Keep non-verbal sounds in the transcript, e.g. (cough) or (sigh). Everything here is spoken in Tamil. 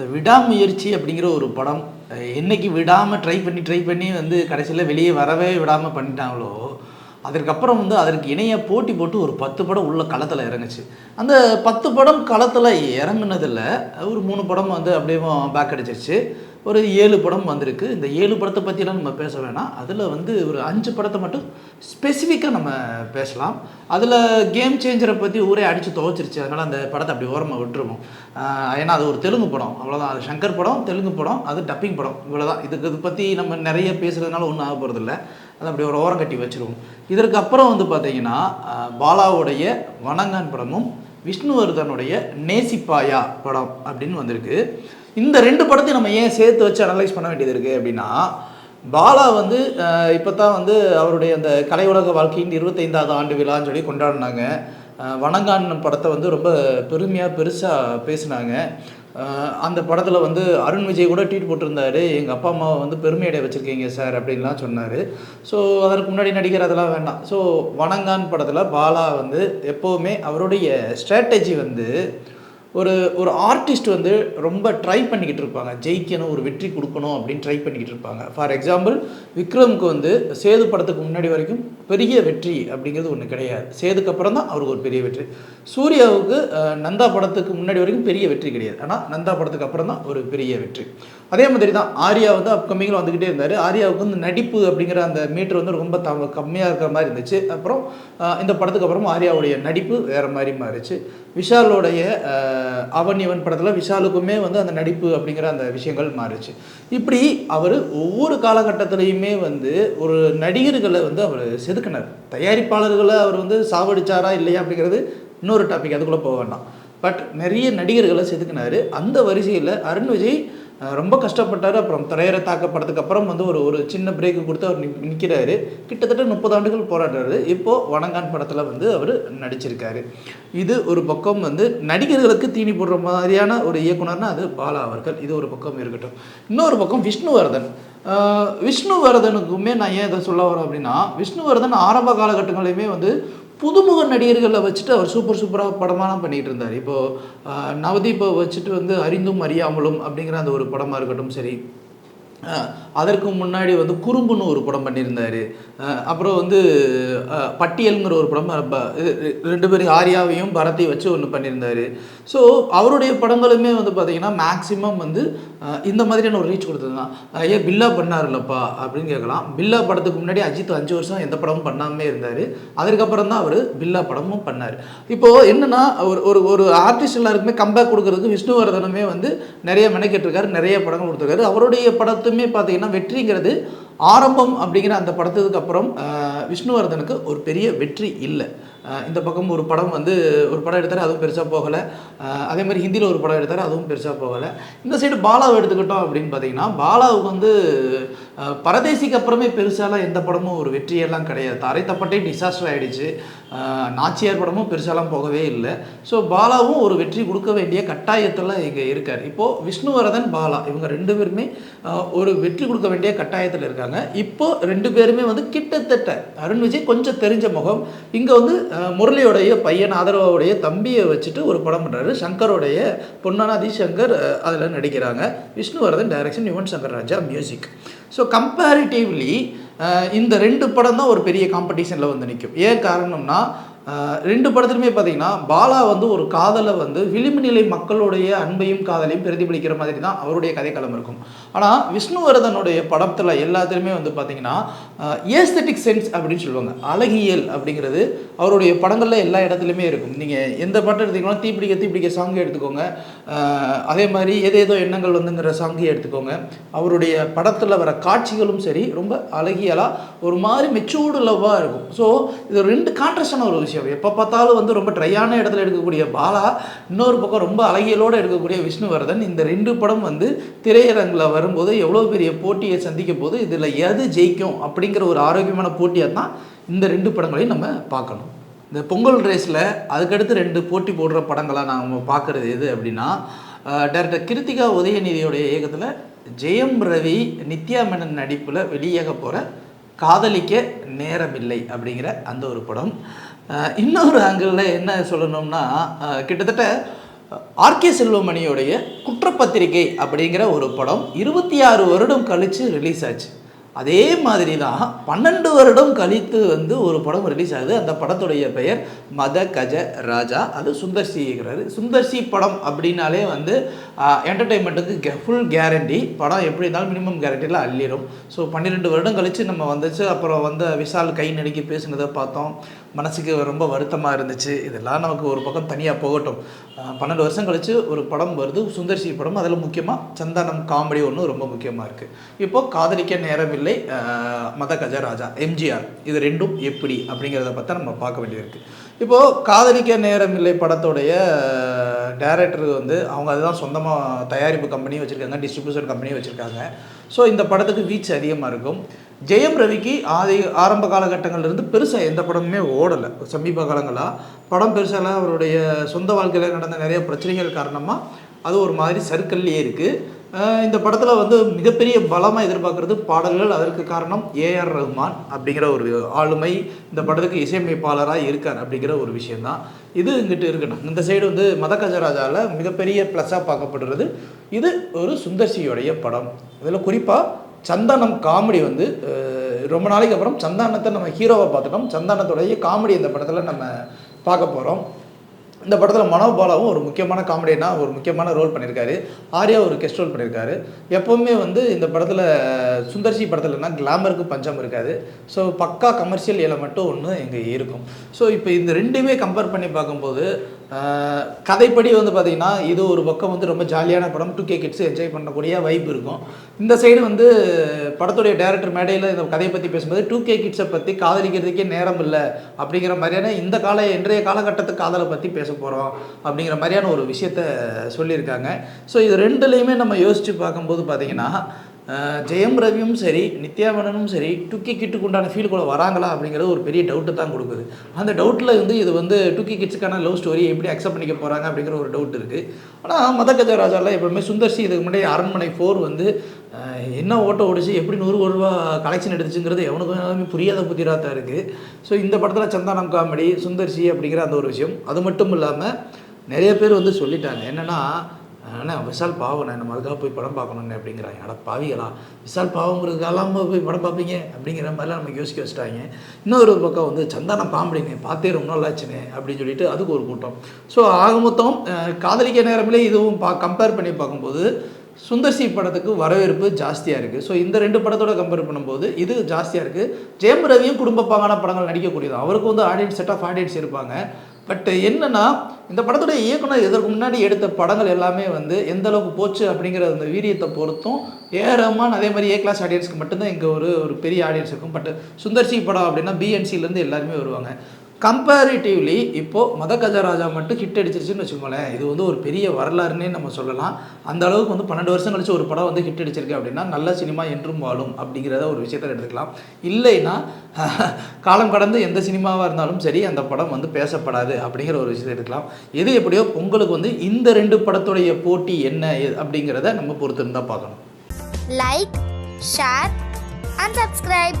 இந்த விடாமுயற்சி அப்படிங்கிற ஒரு படம் என்னைக்கு விடாமல் ட்ரை பண்ணி ட்ரை பண்ணி வந்து கடைசியில் வெளியே வரவே விடாமல் பண்ணிட்டாங்களோ அதற்கப்புறம் வந்து அதற்கு இணைய போட்டி போட்டு ஒரு பத்து படம் உள்ள களத்தில் இறங்குச்சு. அந்த பத்து படம் களத்தில் இறங்குனதில் ஒரு மூணு படம் வந்து அப்படியே பேக் அடிச்சிருச்சு. ஒரு ஏழு படம் வந்திருக்கு. இந்த ஏழு படத்தை பற்றிலாம் நம்ம பேச வேணாம். அதில் வந்து ஒரு அஞ்சு படத்தை மட்டும் ஸ்பெசிஃபிக்காக நம்ம பேசலாம். அதில் கேம் சேஞ்சரை பற்றி ஊரே அடித்து துவச்சிருச்சு அதனால் அந்த படத்தை அப்படி ஓரமாக விட்டுருவோம். ஏன்னா அது ஒரு தெலுங்கு படம். அவ்வளோதான் அது சங்கர் படம் தெலுங்கு படம் அது டப்பிங் படம். இவ்வளோதான் இதுக்கு இது பற்றி நம்ம நிறைய பேசுகிறதுனால ஒன்றும் ஆக போகிறதில்ல அதை அப்படி ஒரு ஓரம் கட்டி வச்சுருவோம். இதற்கு அப்புறம் வந்து பார்த்தீங்கன்னா பாலாவுடைய வணங்கான் படமும் விஷ்ணுவர்தனுடைய நேசிப்பாயா படம் அப்படின்னு வந்திருக்கு. இந்த ரெண்டு படத்தையும் நம்ம ஏன் சேர்த்து வச்சு அனலைஸ் பண்ண வேண்டியது இருக்குது அப்படின்னா பாலா வந்து இப்போ தான் வந்து அவருடைய அந்த கலை உலக வாழ்க்கையின் இருபத்தைந்தாவது ஆண்டு விழான்னு சொல்லி கொண்டாடினாங்க. வணங்கான் படத்தை வந்து ரொம்ப பெருமையாக பெருசாக பேசினாங்க. அந்த படத்தில் வந்து அருண் விஜய் கூட ட்வீட் போட்டிருந்தாரு. எங்கள் அப்பா அம்மாவை வந்து பெருமையடைய வச்சுருக்கீங்க சார் அப்படின்லாம் சொன்னார். ஸோ அதற்கு முன்னாடி நடிக்கிற அதெல்லாம் வேண்டாம். ஸோ வணங்கான் படத்தில் பாலா வந்து எப்போவுமே அவருடைய ஸ்ட்ராட்டஜி வந்து ஒரு ஒரு ஆர்டிஸ்ட் வந்து ரொம்ப ட்ரை பண்ணிக்கிட்டு இருப்பாங்க. ஜெயிக்கணும் ஒரு வெற்றி கொடுக்கணும் அப்படின்னு ட்ரை பண்ணிக்கிட்டு இருப்பாங்க. ஃபார் எக்ஸாம்பிள் விக்ரம்க்கு வந்து சேது படத்துக்கு முன்னாடி வரைக்கும் பெரிய வெற்றி அப்படிங்கிறது ஒன்று கிடையாது. சேதுக்கு அப்புறம் தான் அவருக்கு ஒரு பெரிய வெற்றி. சூர்யாவுக்கு நந்தா படத்துக்கு முன்னாடி வரைக்கும் பெரிய வெற்றி கிடையாது. ஆனால் நந்தா படத்துக்கு அப்புறம் தான் ஒரு பெரிய வெற்றி. அதே மாதிரி தான் ஆர்யா வந்து அப்கமிங்கில் வந்துக்கிட்டே இருந்தார். ஆர்யாவுக்கு வந்து நடிப்பு அப்படிங்கிற அந்த மீட்டர் வந்து ரொம்ப த கம்மியாக இருக்கிற மாதிரி இருந்துச்சு. அப்புறம் இந்த படத்துக்கு அப்புறம் ஆர்யாவுடைய நடிப்பு வேறு மாதிரி மாறிச்சு. விஷாலோடைய அவன் இவன் படத்தில் விஷாலுக்குமே வந்து அந்த நடிப்பு அப்படிங்கிற அந்த விஷயங்கள் மாறிச்சு. இப்படி அவர் ஒவ்வொரு காலகட்டத்திலையுமே வந்து ஒரு நடிகர்களை வந்து அவர் செதுக்கினார். தயாரிப்பாளர்களை அவர் வந்து சாவடிச்சாரா இல்லையா அப்படிங்கிறது இன்னொரு டாபிக் அதுக்குள்ளே போக வேண்டாம். பட் நிறைய நடிகர்களை செதுக்கினார். அந்த வரிசையில் அருண் விஜய் ரொம்ப கஷ்டப்பட்டார். அப்புறம் திரையரை தாக்கப்பட்டதுக்கு அப்புறம் வந்து ஒரு ஒரு சின்ன பிரேக் கொடுத்து அவர் நிற்கிறாரு கிட்டத்தட்ட முப்பது ஆண்டுகள் போராடுறாரு. இப்போது வணங்கான் படத்தில் வந்து அவர் நடிச்சிருக்காரு. இது ஒரு பக்கம் வந்து நடிகர்களுக்கு தீனி போடுற மாதிரியான ஒரு இயக்குனர்னா அது பாலா அவர்கள். இது ஒரு பக்கம் இருக்கட்டும். இன்னொரு பக்கம் விஷ்ணுவர்தன். விஷ்ணுவர்தனுக்குமே நான் ஏன் இதை சொல்ல வரேன் அப்படின்னா விஷ்ணுவர்தன் ஆரம்ப காலகட்டங்களையுமே வந்து புதுமுக நடிகர்களை வச்சுட்டு அவர் சூப்பர் சூப்பராக படமாலாம் பண்ணிகிட்டு இருந்தார் இப்போது நவதீப்பை வச்சுட்டு வந்து அறிந்தும் அறியாமலும் அப்படிங்கிற அந்த ஒரு படமாக இருக்கட்டும் சரி அதற்கு முன்னாடி வந்து குறும்புன்னு ஒரு படம் பண்ணியிருந்தார். அப்புறம் வந்து பட்டியல்ங்கிற ஒரு படம் ரெண்டு பேரும் ஆர்யாவையும் பரத்தையும் வச்சு ஒன்று பண்ணியிருந்தார். ஸோ அவருடைய படங்களுமே வந்து பார்த்திங்கன்னா மேக்ஸிமம் வந்து இந்த மாதிரியான ஒரு ரீச் கொடுத்தது ஐயா ஏன் பில்லா பண்ணார்லப்பா அப்படின்னு கேட்கலாம். பில்லா படத்துக்கு முன்னாடி அஜித் அஞ்சு வருஷம் எந்த படமும் பண்ணாமே இருந்தார். அதுக்கப்புறம் தான் அவர் பில்லா படமும் பண்ணார். இப்போது என்னென்னா ஒரு ஒரு ஒரு ஆர்டிஸ்ட் எல்லாருக்குமே கம்பேக் கொடுக்குறதுக்கு விஷ்ணுவர்தனமே வந்து நிறைய மெனக்கெட்டிருக்காரு நிறைய படங்கள் கொடுத்துருக்காரு. அவருடைய படத்துமே பார்த்தீங்கன்னா வெற்றிங்கிறது ஆரம்பம் அப்படிங்கிற அந்த படத்துக்கு அப்புறம் விஷ்ணுவர்தனுக்கு ஒரு பெரிய வெற்றி இல்லை. இந்த பக்கம் ஒரு படம் வந்து ஒரு படம் எடுத்தார் அதுவும் பெருசாக போகலை. அதே மாதிரி ஹிந்தியில் ஒரு படம் எடுத்தார் அதுவும் பெருசாக போகலை. இந்த சைடு பாலாவை எடுத்துக்கிட்டோம் அப்படின்னு பார்த்தீங்கன்னா பாலாவுக்கு வந்து பரதேசிக்கு அப்புறமே பெருசாலாம் எந்த படமும் ஒரு வெற்றியெல்லாம் கிடையாது. அரைத்தப்பட்டே டிசாஸ்டர் ஆகிடுச்சு நாச்சியார் படமும் பெருசாலாம் போகவே இல்லை. ஸோ பாலாவும் ஒரு வெற்றி கொடுக்க வேண்டிய கட்டாயத்தில் இங்கே இருக்கார். இப்போது விஷ்ணுவரதன் பாலா இவங்க ரெண்டு பேருமே ஒரு வெற்றி கொடுக்க வேண்டிய கட்டாயத்தில் இருக்காங்க. இப்போது ரெண்டு பேருமே வந்து கிட்டத்தட்ட அருண் விஜய் கொஞ்சம் தெரிஞ்ச முகம் இங்கே வந்து முரளியோடைய பையன் ஆதரவாவுடைய தம்பியை வச்சுட்டு ஒரு படம் பண்ணுறாரு சங்கரோடைய பொன்னானாதி சங்கர் அதில் நடிக்கிறாங்க. Vishnuvardhan direction Yuvan Shankar Raja music so comparatively இந்த ரெண்டு படம் தான் ஒரு பெரிய காம்படிஷனில் வந்து நிற்கும் ஏன் காரணம்னா ரெண்டு படத்துலையுமே பார்த்தீங்கன்னா பாலா வந்து ஒரு காதலை வந்து விளிம்பு நிலை மக்களுடைய அன்பையும் காதலையும் பிரதிபலிக்கிற மாதிரி தான் அவருடைய கதைக்களம் இருக்கும். ஆனால் விஷ்ணுவர்தனுடைய படத்தில் எல்லாத்துலேயுமே வந்து பார்த்தீங்கன்னா ஏஸ்தட்டிக் சென்ஸ் அப்படின்னு சொல்லுவாங்க. அழகியல் அப்படிங்கிறது அவருடைய படங்களில் எல்லா இடத்துலையுமே இருக்கும். நீங்கள் எந்த படம் எடுத்தீங்கன்னா தீப்பிடிக்க தீப்பிடிக்க சாங் எடுத்துக்கோங்க. அதே மாதிரி ஏதேதோ எண்ணங்கள் வந்துங்கிற சாங்கை எடுத்துக்கோங்க. அவருடைய படத்தில் வர காட்சிகளும் சரி ரொம்ப அழகியலாக ஒரு மாதிரி மெச்சூர்டு லவ்வாக இருக்கும். ஸோ இது ரெண்டு கான்ட்ரஸ்டான ஒரு விஷயம். எப்போ பார்த்தாலும் வந்து ரொம்ப ட்ரையான இடத்துல எடுக்கக்கூடிய பாலா இன்னொரு பக்கம் ரொம்ப அழகியலோடு எடுக்கக்கூடிய விஷ்ணுவர்தன். இந்த ரெண்டு படம் வந்து திரையரங்கில் வரும்போது எவ்வளோ பெரிய போட்டியை சந்திக்க போது இதில் எது ஜெயிக்கும் அப்படிங்கிற ஒரு ஆரோக்கியமான போட்டியாக தான் இந்த ரெண்டு படங்களையும் நம்ம பார்க்கணும். இந்த பொங்கல் ரேஸில் அதுக்கடுத்து ரெண்டு போட்டி போடுற படங்களாக நாம் பார்க்குறது எது அப்படின்னா டேரக்டர் கிருத்திகா உதயநிதியோடைய இயக்கத்தில் ஜெயம் ரவி நித்யா மேனன் நடிப்பில் வெளியாக போகிற காதலிக்க நேரமில்லை அப்படிங்கிற அந்த ஒரு படம். இன்னொரு ஆங்கிளில் என்ன சொல்லணும்னா கிட்டத்தட்ட ஆர்கே செல்வமணியோடைய குற்றப்பத்திரிகை அப்படிங்கிற ஒரு படம் இருபத்தி ஆறு வருடம் கழித்து ரிலீஸ் ஆச்சு. அதே மாதிரி தான் பன்னெண்டு வருடம் கழித்து வந்து ஒரு படம் ரிலீஸ் ஆகுது. அந்த படத்துடைய பெயர் மத கஜ ராஜா. அது சுந்தர் சி இருக்கிறாரு படம் அப்படின்னாலே வந்து என்டர்டெயின்மெண்ட்டுக்கு ஃபுல் கேரண்டி படம் எப்படி இருந்தாலும் மினிமம் கேரண்டியில் அள்ளிடும் ஸோ பன்னிரெண்டு வருடம் கழித்து நம்ம வந்துச்சு. அப்புறம் வந்து விஷால் கை நடுக்கி பேசுனதை பார்த்தோம். மனசுக்கு ரொம்ப வருத்தமாக இருந்துச்சு. இதெல்லாம் நமக்கு ஒரு பக்கம் தனியாக போகட்டும். பன்னெண்டு வருஷம் கழித்து ஒரு படம் வருது. சுந்தர் சி படம். அதில் முக்கியமாக சந்தானம் காமெடி ஒன்று ரொம்ப முக்கியமாக இருக்குது இப்போது காதலிக்க நேரமில்லை. மத கஜராஜா எம்ஜிஆர். இது ரெண்டும் எப்படி அப்படிங்கிறத பற்றி நம்ம பார்க்க வேண்டியிருக்கு இப்போது காதலிக்க நேரமில்லை படத்துடைய டேரக்டர் வந்து அவங்க அதுதான் சொந்தமாக தயாரிப்பு கம்பெனி வச்சுருக்காங்க டிஸ்ட்ரிபியூஷன் கம்பெனி வச்சுருக்காங்க. ஸோ இந்த படத்துக்கு வீச்சு அதிகமாக இருக்கும். ஜெயம் ரவிக்கு ஆதி ஆரம்ப காலகட்டங்கள்லேருந்து பெருசாக எந்த படமுமே ஓடலை. சமீப காலங்களாக படம் பெருசாலாம் அவருடைய சொந்த வாழ்க்கையில் நடந்த நிறைய பிரச்சனைகள் காரணமாக அது ஒரு மாதிரி சர்க்கிள்லேயே இருக்குது இந்த படத்தில் வந்து மிகப்பெரிய பலமாக எதிர்பார்க்குறது பாடல்கள். அதற்கு காரணம் ஏஆர் ரஹ்மான் அப்படிங்கிற ஒரு ஆளுமை இந்த படத்துக்கு இசையமைப்பாளராக இருக்கார் அப்படிங்கிற ஒரு விஷயந்தான் இது இங்கிட்டு இருக்கணும். இந்த சைடு வந்து மதகஜராஜாவில் மிகப்பெரிய ப்ளஸ்ஸாக பார்க்கப்படுறது. இது ஒரு சுந்தர்சியோடைய படம். இதில் குறிப்பாக சந்தானம் காமெடி வந்து ரொம்ப நாளைக்கு அப்புறம் சந்தானத்தை நம்ம ஹீரோவை பார்த்துட்டோம். சந்தானத்துடைய காமெடி இந்த படத்தில் நம்ம பார்க்க போகிறோம் இந்த படத்தில் மனோபாலாவும் ஒரு முக்கியமான காமெடினா ஒரு முக்கியமான ரோல் பண்ணியிருக்காரு ஆர்யா ஒரு கெஸ்ட் ரோல் பண்ணியிருக்காரு எப்போவுமே வந்து இந்த படத்தில் சுந்தர்சி படத்துலனா கிளாமருக்கு பஞ்சம் இருக்காது. ஸோ பக்கா கமர்ஷியல் எலமெண்ட்டும் ஒன்று இங்கே இருக்கும். ஸோ இப்போ இந்த ரெண்டுமே கம்பேர் பண்ணி பார்க்கும்போது கதைப்படி வந்து பார்த்திங்கன்னா இது ஒரு பக்கம் வந்து ரொம்ப ஜாலியான படம் டூ கே கிட்ஸ் என்ஜாய் பண்ணக்கூடிய வைப் இருக்கும். இந்த சைடு வந்து படத்துடைய டேரக்டர் மேடையில் இந்த கதையை பற்றி பேசும்போது டூ கே கிட்ஸை பற்றி காதலிக்கிறதுக்கே நேரம் இல்லை அப்படிங்கிற மாதிரியான இந்த கால இன்றைய காலகட்டத்து காதலை பற்றி பேச போகிறோம் அப்படிங்கிற மாதிரியான ஒரு விஷயத்த சொல்லியிருக்காங்க. ஸோ இது ரெண்டுலேயுமே நம்ம யோசித்து பார்க்கும்போது பார்த்திங்கன்னா ஜெயம் ரவியும் சரி நித்யாவனனும் சரி டுக்கி கிட்டுக்கு உண்டான ஃபீல்குள்ளே வராங்களா அப்படிங்கிறது ஒரு பெரிய டவுட்டு தான் கொடுக்குது. அந்த டவுட்டில் வந்து இது வந்து டுக்கி கிட்ஸுக்கான லவ் ஸ்டோரி எப்படி அக்செப்ட் பண்ணிக்க போகிறாங்க அப்படிங்கிற ஒரு டவுட் இருக்குது ஆனால் மத கஜராஜாவில் எப்பவுமே சுந்தர்சி இதுக்கு முன்னாடி அரண்மனை ஃபோர் வந்து என்ன ஓட்ட ஓடிச்சு எப்படி நூறு கோடி ரூபா கலெக்ஷன் எடுத்துச்சுங்கிறது எவனுக்கும் புரியாத புதிராக தான் இருக்குது ஸோ இந்த படத்தில் சந்தானம் காமெடி சுந்தர்சி அப்படிங்கிற அந்த ஒரு விஷயம். அது மட்டும் இல்லாமல் நிறைய பேர் வந்து சொல்லிட்டாங்க. என்னென்னா அண்ணா விஷால் பாவம் நான் நம்ம அதுக்காக போய் படம் பார்க்கணுன்னு அப்படிங்கிறாங்க. அட பாவிகளா விஷால் பாவங்கிறதுக்கெல்லாம் போய் படம் பார்ப்பீங்க அப்படிங்கிற மாதிரிலாம் நமக்கு யோசிக்க வச்சுட்டாங்க. இன்னொரு பக்கம் வந்து சந்தானம் காமெடினே பார்த்தே ரொம்ப நாள் ஆச்சுனே அப்படின்னு சொல்லிட்டு அதுக்கு ஒரு கூட்டம். ஸோ ஆக மொத்தம் காதலிக்க நேரமிலே இதுவும் பா கம்பேர் பண்ணி பார்க்கும்போது சுந்தர்சி படத்துக்கு வரவேற்பு ஜாஸ்தியாக இருக்குது ஸோ இந்த ரெண்டு படத்தோட கம்பேர் பண்ணும்போது இது ஜாஸ்தியாக இருக்குது ஜெயம் ரவியும் குடும்ப பாங்கான படங்கள் நடிக்கக்கூடியது. அவருக்கு வந்து ஆடியன்ஸ் செட் ஆஃப் ஆடியன்ஸ் இருப்பாங்க. பட் என்னன்னா இந்த படத்துடைய இயக்குனர் இதற்கு முன்னாடி எடுத்த படங்கள் எல்லாமே வந்து எந்த அளவுக்கு போச்சு அப்படிங்கிற அந்த வீரியத்தை பொறுத்தும் ஏஆர் ரஹ்மான் அதே மாதிரி ஏ கிளாஸ் ஆடியன்ஸ்க்கு மட்டும்தான் இங்கே ஒரு ஒரு பெரிய ஆடியன்ஸ் இருக்கும். பட் சுந்தர்சி படம் அப்படின்னா பிஎன்சிலேருந்து எல்லாருமே வருவாங்க. கம்பேரிட்டிவ்லி இப்போது மத கஜராஜா மட்டும் ஹிட் அடிச்சிருச்சுன்னு வச்சுக்கோங்களேன். இது வந்து ஒரு பெரிய வரலாறுன்னே நம்ம சொல்லலாம். அந்த அளவுக்கு வந்து பன்னெண்டு வருஷம் கழிச்சு ஒரு படம் வந்து ஹிட் அடிச்சிருக்கு அப்படின்னா நல்ல சினிமா என்றும் வாழும் அப்படிங்கிறத ஒரு விஷயத்த எடுத்துக்கலாம். இல்லைன்னா (laughs) காலம் கடந்து எந்த சினிமாவாக இருந்தாலும் சரி அந்த படம் வந்து பேசப்படாது அப்படிங்கிற ஒரு விஷயத்தை எடுக்கலாம். எது எப்படியோ உங்களுக்கு வந்து இந்த ரெண்டு படத்துடைய போட்டி என்ன அப்படிங்கிறத நம்ம பொறுத்து இருந்தால் பார்க்கணும். Like share and subscribe